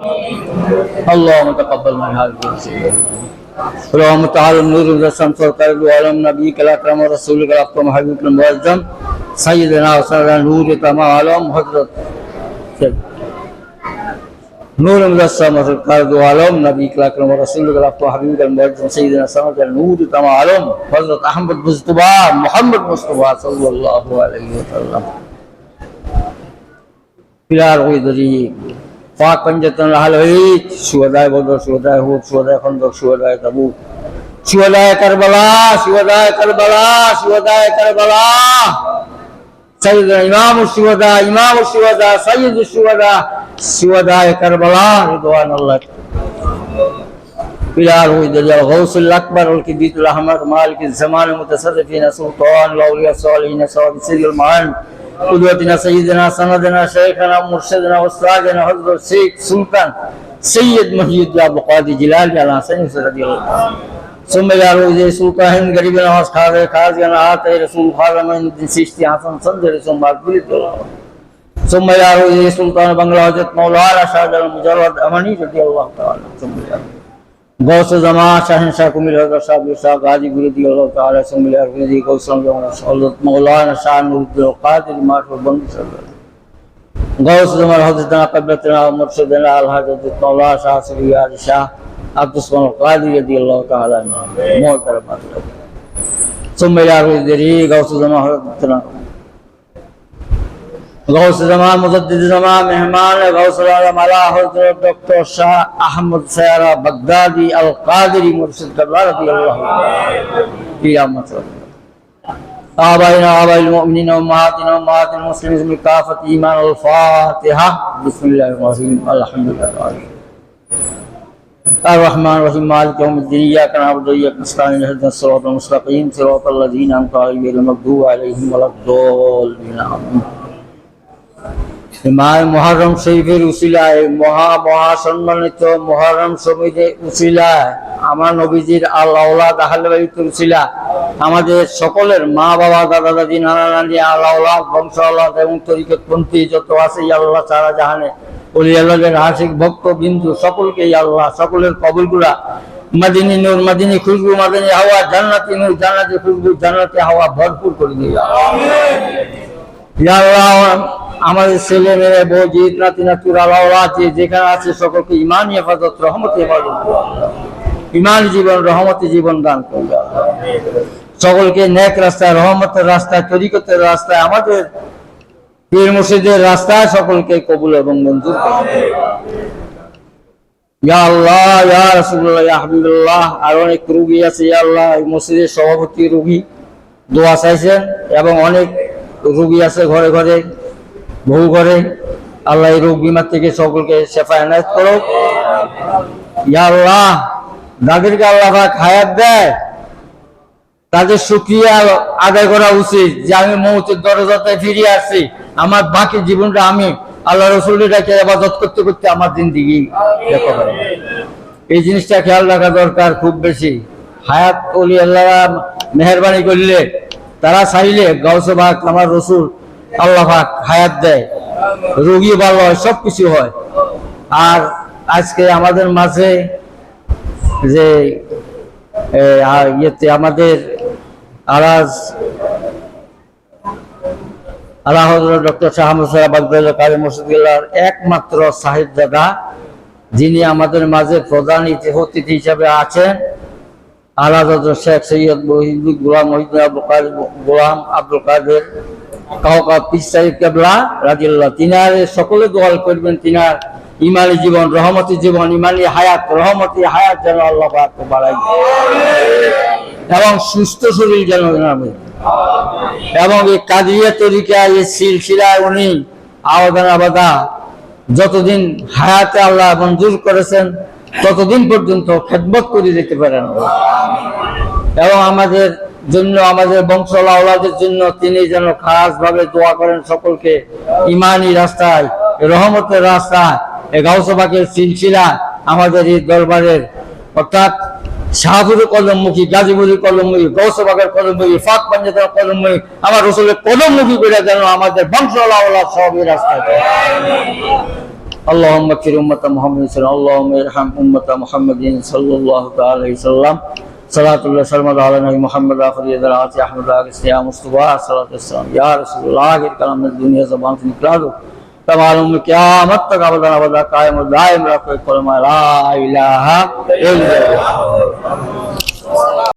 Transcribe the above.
اللهم تقبل من هذا اللهم تعالى النور والرسم سرکار العالم نبی کلا کرم رسول کلا اکرم حبیب کلا معظم سیدنا وسلم نور تمام عالم حضرت نور مدسم سرکار دو عالم نبی کلا کرم رسول کلا اکرم حبیب کلا معظم سیدنا سلام نور تمام عالم حضرت احمد مصطفی محمد مصطفی صلی اللہ علیہ وسلم پیار ہوئی دری পাক পঞ্চতন লাল হইত সুয়দায় বদর সুয়দায় হুদ সুয়দায় খন্দক সুয়দায় তাবু সুয়দায় কারবালা সুয়দায় কারবালা সুয়দায় কারবালা سيدنا إمام الشهداء إمام الشهداء سيد الشهداء شهداء كربلاء رضوان الله بلال مجدد الغوث الأكبر الكبيت الأحمر مالك الزمان المتصرفين سلطان الأولياء الصالحين صواب سيد المعان قدوتنا سيدنا سندنا شيخنا مرشدنا وسراجنا حضر الشيخ سلطان سيد محي الدعاء بقادي جلال جل حسن رضي الله عنه. ثم يا روزي سلطان هند غریب نواز خاضر خاضر آتے رسول خاضر من سشتی حسن صد رسول مقبول دلال ثم يا روزي سلطان بنگلہ حضرت مولانا شاہ جل مجرد امنی رضی اللہ تعالی ثم يا غوث زمان کو ملے حضرت صاحب شاہ غازی گریدی اللہ تعالیٰ سے ملے اور گریدی کو اسلام حضرت مولانا شاہ نور الدین قادر مارف بند صلی اللہ غوث زمان حضرتنا قبلتنا مرشدنا الحاج حضرت مولانا شاہ صلی اللہ شاہ عبد السلام قادر رضی اللہ تعالیٰ نے مول کر بات لگا ثم یا غریدی غوث زمان حضرتنا غوث زمان مجدد زمان مہمان غوث اعظم علی حضرت ڈاکٹر شاہ أحمد سیارہ بغدادی القادری مرشد دربار رضی اللہ کی آمد آبائنا آبائی المؤمنین امہاتنا امہات المسلمین اسم کافت ایمان الفاتحہ بسم اللہ الرحیم الحمدللہ الرحمن الرحیم مالک یوم الدین ایاک نعبد و ایاک نستعین اهدنا الصراط المستقیم صراط الذین أنعمت علیہم غیر المغضوب علیہم ولا الضالین آمین মহারম শরীফের উসিলায় মহা মহা সম্মানিত মহারম সমিতির উসিলায় আমার নবীজির আল্লাহ আহলে বাইতুল উসিলা আমাদের সকলের মা বাবা দাদা দাদি নানা নানি আল্লাহ বংশ আল্লাহ এবং তরিকতপন্থী যত আছে আল্লাহ সারা জাহানে। অলি আল্লাহের হাসিক ভক্ত বিন্দু সকলকে আল্লাহ সকলের কবুলগুলা। মাদিনী নূর মাদিনী খুশবু মাদিনী হাওয়া জান্নাতি নূর জান্নাতি খুশবু জান্নাতি হাওয়া ভরপুর করে দিয়ে আল্লাহ আমাদের ছেলে মেয়ে, বউ, জিদ, নাতি নাতুর আল্লাহ আছে যেখানে আছে সকলকে ইমান হেফাজত, রহমতে হেফাজত ইমান জীবন, রহমতে জীবন দান করবে। সকলকে নেক রাস্তায়, রহমতের রাস্তায়, তরিকতের রাস্তায়, আমাদের পীর মুর্শিদের রাস্তায় সকলকে কবুল এবং মঞ্জুর করবে ইয়া আল্লাহ, ইয়া রাসূলুল্লাহ, ইয়া হাবিবুল্লাহ, আর অনেক রোগী আছে, ইয়া আল্লাহ মসজিদের সভাপতি রোগী দোয়া চাইছেন এবং অনেক রোগী আছে ঘরে ঘরে। বহু ঘরে আল্লাহ এই রোগ বিমার থেকে সকলকে শেফা এনায়ত করো আল্লাহ যাদেরকে আল্লাহ হায়াত দেয়। তাদের সুক্রিয়া আদায় করা উচিত যে আমি মৌতের দরজাতে ফিরে আসছি। আমার বাকি জীবনটা আমি আল্লাহ রসুলটাকে আবাদত করতে করতে আমার জিন্দিগি এই জিনিসটা খেয়াল রাখা দরকার খুব বেশি। হায়াত অলি আল্লাহ মেহরবানি করলে তারা চাইলে গাউসে ভাগ আমার রসুল আল্লাহ হায়াত দেয়, রোগী ভালো হয় সব কিছু হয়। আর আজকে আমাদের মাঝে যে ইয়েতে আমাদের আরাজ সাহেব একমাত্র সাহিদ দাদা, যিনি আমাদের মাঝে প্রধান অতিথি হিসাবে আছেন। আল্লাহ শেখ সৈয়দ গোলাম আব্দুল গোলাম আব্দুল কাদের তিনার সকলে দোয়াল করবেন, তিনার ইমানি জীবন, রহমতি জীবন, ইমানি হায়াত, রহমতি হায়াত যেন আল্লাহ বাড়াই এবং সুস্থ শরীর যেন এবং এই তরিকা, এই সিলসিলায় উনি আবাদা যতদিন হায়াতে আল্লাহ মঞ্জুর করেছেন, ততদিন পর্যন্ত খেদমত করে যেতে পারেন। এবং আমাদের জন্য আমাদের বংশলাওলাদের জন্য তিনি যেন খাস ভাবে দোয়া করেন সকলকে ইমানি রাস্তায় রহমতের রাস্তায় এ গাউসবাকের সিলসিলা আমাদের এই দরবারের অর্থাৎ শাহপুর কলমমুখী গাজীপুরের কলমমুখী গৌসবাগের কলমমুখী ফাঁক পাঞ্জাবের কলমমুখী আমার রসুলের কলমমুখী করে যেন আমাদের বংশলাওলা সব এই রাস্তায় اللهم اغفر أمة محمد صلى الله عليه وسلم اللهم ارحم أمة محمد صلى الله تعالى عليه وسلم صلاة الله سلم على نبي محمد آفری ذرات أحمد آگستی مصطفى صلاة السلام يا رسول الله آخر کلام من الدنيا زبان سے نکلا دو تمہاروں میں قیامت تک أبدا أبدا قائم و دائم رکھو ایک کلمہ لا الہ إلا اللہ